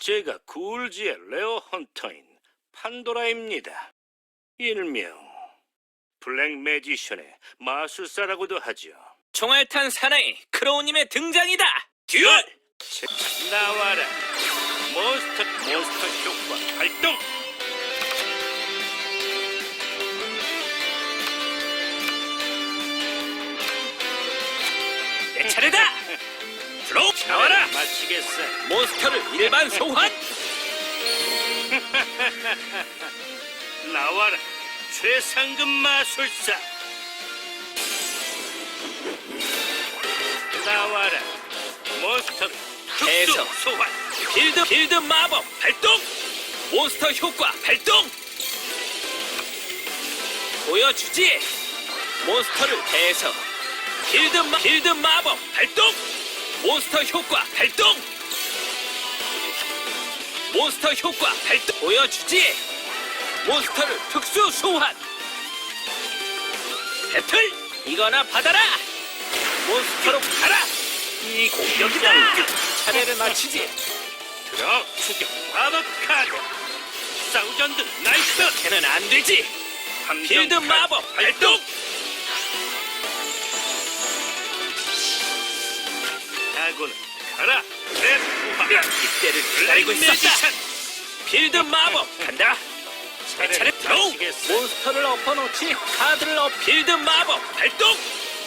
제가 굴지의 레어 헌터인 판도라입니다. 일명 블랙 매지션의 마술사라고도 하죠. 총알 탄 사나이 크로우님의 등장이다. 듀얼! 제- 나와라. 몬스터 몬스터 효과 발동. 내 차례다. 들어 나와라. 마치겠어. 몬스터를 일반 소환. 나와라. 최상급 마술사. 나와라. 몬스터를 특수 소환. 빌드 빌드 마법 발동. 몬스터 효과 발동. 보여주지. 몬스터를 해서 빌드 마 빌드 마법 발동. 몬스터 효과 발동. 몬스터 효과 발동. 보여주지. 몬스터를 특수 소환. 배틀 이거나 받아라. 몬스터로 가라. 이 공격이다. 차례를 마치지. 들어 추격 마법 카드. 사우전드 나이스. 걔는 안 되지. 카드 마법 발동. 아군 가라. 내 부하. 이때를 기다리고 있었다. 빌드 마법 간다. 내 차례. 마치겠어. 몬스터를 엎어놓지. 카드를 엎. 빌드 마법 발동.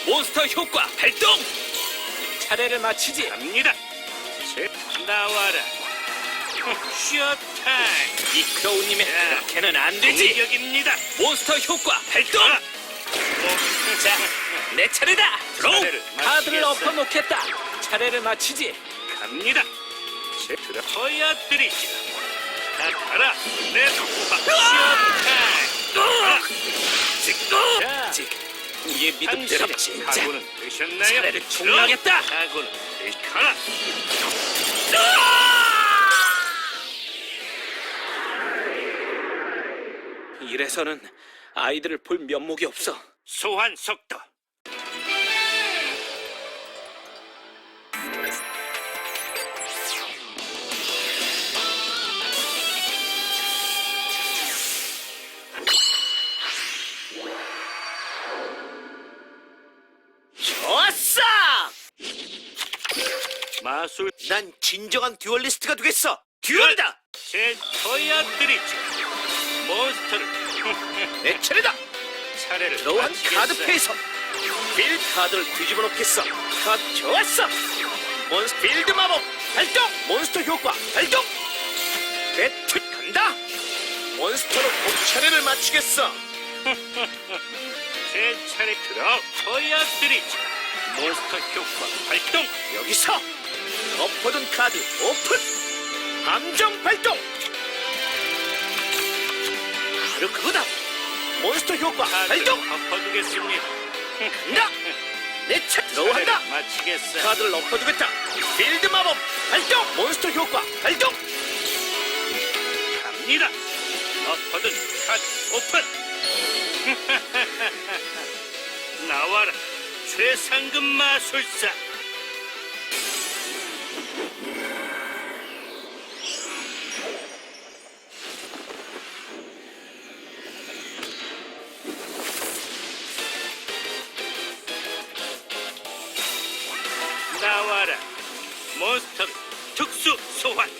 몬스터 효과 발동. 차례를 마치지. 갑니다. 제 나와라. 쉬어 타임. 이 크로우님의 야. 걔는 안 되지. 공격입니다. 몬스터 효과 발동. 가라. 자, 내 차례다. 들어. 차례를 카드를 마치겠어. 엎어놓겠다. 차례를 마치지. 갑니다. 제 보여드리죠. 다 가라. 내 부하. 쉬어 타임. 가라. 지금 자. 지금 우리의 믿음대로 당신의 진짜 각오는 되셨나요? 차례를 종료하겠다. 각오는 되- 가라. 이래서는 아이들을 볼 면목이 없어. 소환 속도. 마술 난 진정한 듀얼리스트가 되겠어. 듀얼이다. 제 보여드리죠. 몬스터를 내 차례다. 차례를 들어온 마치겠어요. 카드 페이서 빌 카드를 뒤집어 놓겠어. 카드 좋았어. 몬스 빌드 마법 발동. 몬스터 효과 발동. 배틀 간다. 몬스터로 본 차례를 맞추겠어. 제 차례 들어 보여드리죠. 몬스터 효과 발동. 여기서 엎어둔 카드 오픈. 함정 발동. 바로 그거다. 몬스터 효과 발동. 엎어두겠습니다. 간다. 내차 들어간다. 마치겠어. 카드를 엎어두겠다. 빌드 마법 발동. 몬스터 효과 발동. 갑니다. 엎어둔 카드 오픈. 나와라. 최상급 마술사. 소환.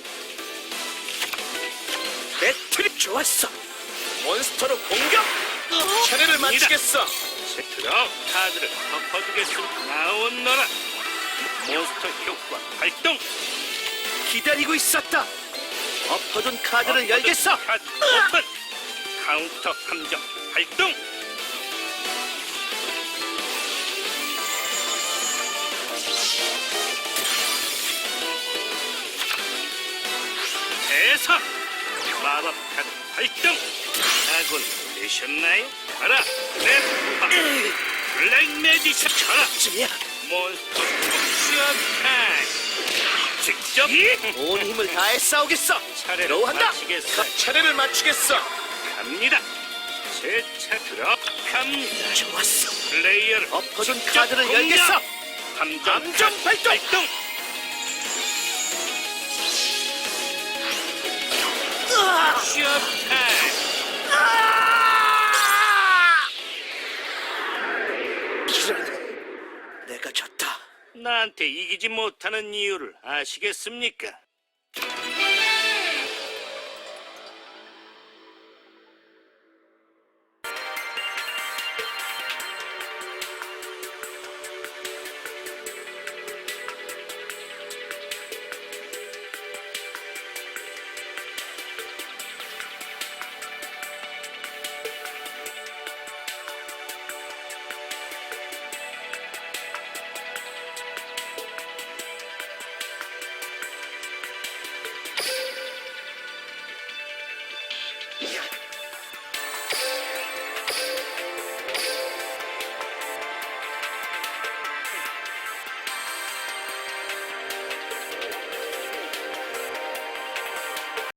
배틀이 좋았어. 몬스터로 공격. 차례를 마치겠어. 들어 카드를 덮어두겠습니다. 나온너라. 몬스터 효과 발동. 기다리고 있었다. 엎어둔 카드를 열겠어. 카드 오픈. 카운터 함정 발동. 대사 마법 카드 발동. 아군 되셨나요? 가라. 내 부하. 블랙 매지션 가라. 쯤이야. 몬스터 타임. 즉 직접 온 힘을 다해 싸우겠어. 차례를 들어간다. 마치겠어. 각 차례를 맞추겠어. 갑니다. 제차 들어 갑니다. 좋았어. 플레이어를 엎어준 직접 카드를 공격! 열겠어. 함정 함정 발동. 발동. 이런. 내가 졌다. 나한테 이기지 못하는 이유를 아시겠습니까?